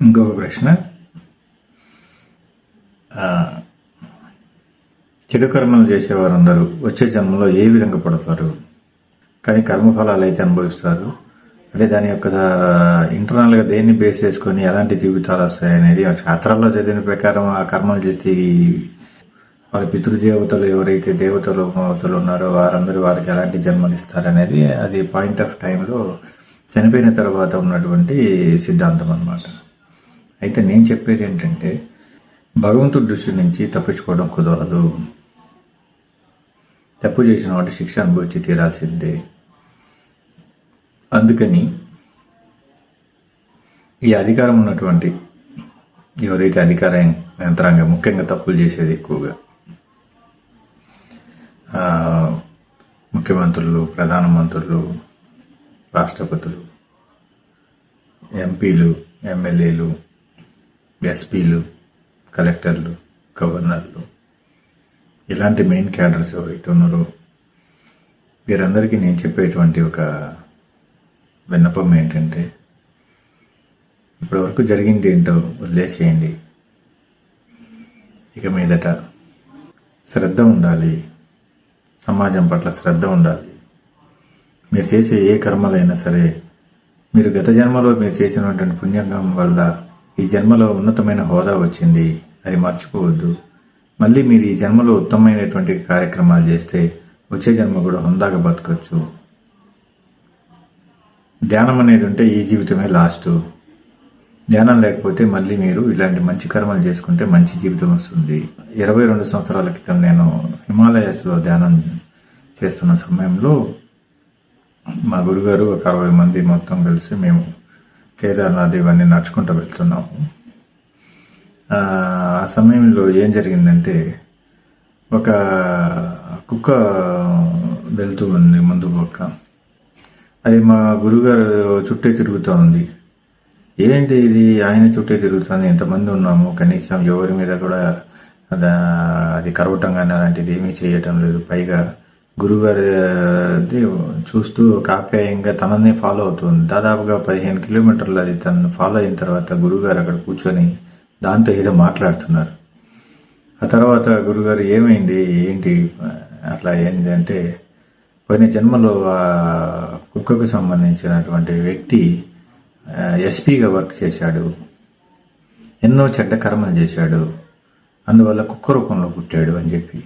ఇంకొక ప్రశ్న. చెడు కర్మలు చేసేవారందరూ వచ్చే జన్మలో ఏ విధంగా పడతారు? కానీ కర్మఫలాలు అయితే అనుభవిస్తారు. అంటే దాని యొక్క ఇంటర్నల్గా దేన్ని బేస్ చేసుకొని ఎలాంటి జీవితాలు వస్తాయి అనేది శాస్త్రాల్లో చదివిన ప్రకారం ఆ కర్మలు చేస్తే వాళ్ళ వారి పితృదేవతలు ఎవరైతే దేవతలు మవతలు ఉన్నారో వారందరూ వారికి ఎలాంటి జన్మలు ఇస్తారనేది అది పాయింట్ ఆఫ్ టైంలో చనిపోయిన తర్వాత ఉన్నటువంటి సిద్ధాంతం అన్నమాట. అయితే నేను చెప్పేది ఏంటంటే భగవంతుడి దృష్టి నుంచి తప్పించుకోవడం కుదరదు. తప్పు చేసిన వాటి శిక్ష అనుభవించి తీరాల్సిందే. అందుకని ఈ అధికారం ఉన్నటువంటి ఎవరైతే అధికార యంత్రాంగం ముఖ్యంగా తప్పులు చేసేది ఎక్కువగా ముఖ్యమంత్రులు ప్రధానమంత్రులు రాష్ట్రపతులు ఎంపీలు ఎమ్మెల్యేలు ఎస్పీలు కలెక్టర్లు గవర్నర్లు ఇలాంటి మెయిన్ క్యాడర్స్ ఎవరైతే ఉన్నారో వీరందరికీ నేను చెప్పేటువంటి ఒక విన్నపం ఏంటంటే ఇప్పటివరకు జరిగింది ఏంటో వదిలేసేయండి. ఇక మీదట శ్రద్ధ ఉండాలి. సమాజం పట్ల శ్రద్ధ ఉండాలి. మీరు చేసే ఏ కర్మలైనా సరే మీరు గత జన్మలో మీరు చేసినటువంటి పుణ్యకం వల్ల ఈ జన్మలో ఉన్నతమైన హోదా వచ్చింది. అది మర్చిపోవద్దు. మళ్ళీ మీరు ఈ జన్మలో ఉత్తమమైనటువంటి కార్యక్రమాలు చేస్తే వచ్చే జన్మ కూడా హుందాగా బతకచ్చు. ధ్యానం అనేది ఉంటే ఈ జీవితమే లాస్ట్. ధ్యానం లేకపోతే మళ్ళీ మీరు ఇలాంటి మంచి కర్మలు చేసుకుంటే మంచి జీవితం వస్తుంది. ఇరవై రెండు సంవత్సరాల క్రితం నేను హిమాలయస్లో ధ్యానం చేస్తున్న సమయంలో మా గురుగారు ఒక అరవై మంది మొత్తం కలిసి మేము కేదార్నాథ్ ఇవన్నీ నడుచుకుంటూ వెళ్తున్నాము ఆ సమయంలో ఏం జరిగిందంటే ఒక కుక్క వెళ్తూ ఉంది ముందు పక్క. అది మా గురుగారు చుట్టే తిరుగుతూ ఉంది. ఏంటి ఇది? ఆయన చుట్టే తిరుగుతుంది. ఎంతమంది ఉన్నాము? కనీసం ఎవరి మీద కూడా అది కరవటం కానీ అలాంటిది ఏమీ చేయటం లేదు. పైగా గురుగారు చూస్తూ కాపేయంగా తననే ఫాలో అవుతుంది. దాదాపుగా పదిహేను కిలోమీటర్లు అది తను ఫాలో అయిన తర్వాత గురుగారు అక్కడ కూర్చొని దాంతో ఏదో మాట్లాడుతున్నారు. ఆ తర్వాత గురుగారు ఏమైంది? ఏంటి? అట్లా ఏంటి అంటే పోయిన జన్మలో ఆ కుక్కకు సంబంధించినటువంటి వ్యక్తి ఎస్పీగా వర్క్ చేశాడు. ఎన్నో చెడ్డ కర్మలు చేశాడు. అందువల్ల కుక్క రూపంలో పుట్టాడు అని చెప్పి.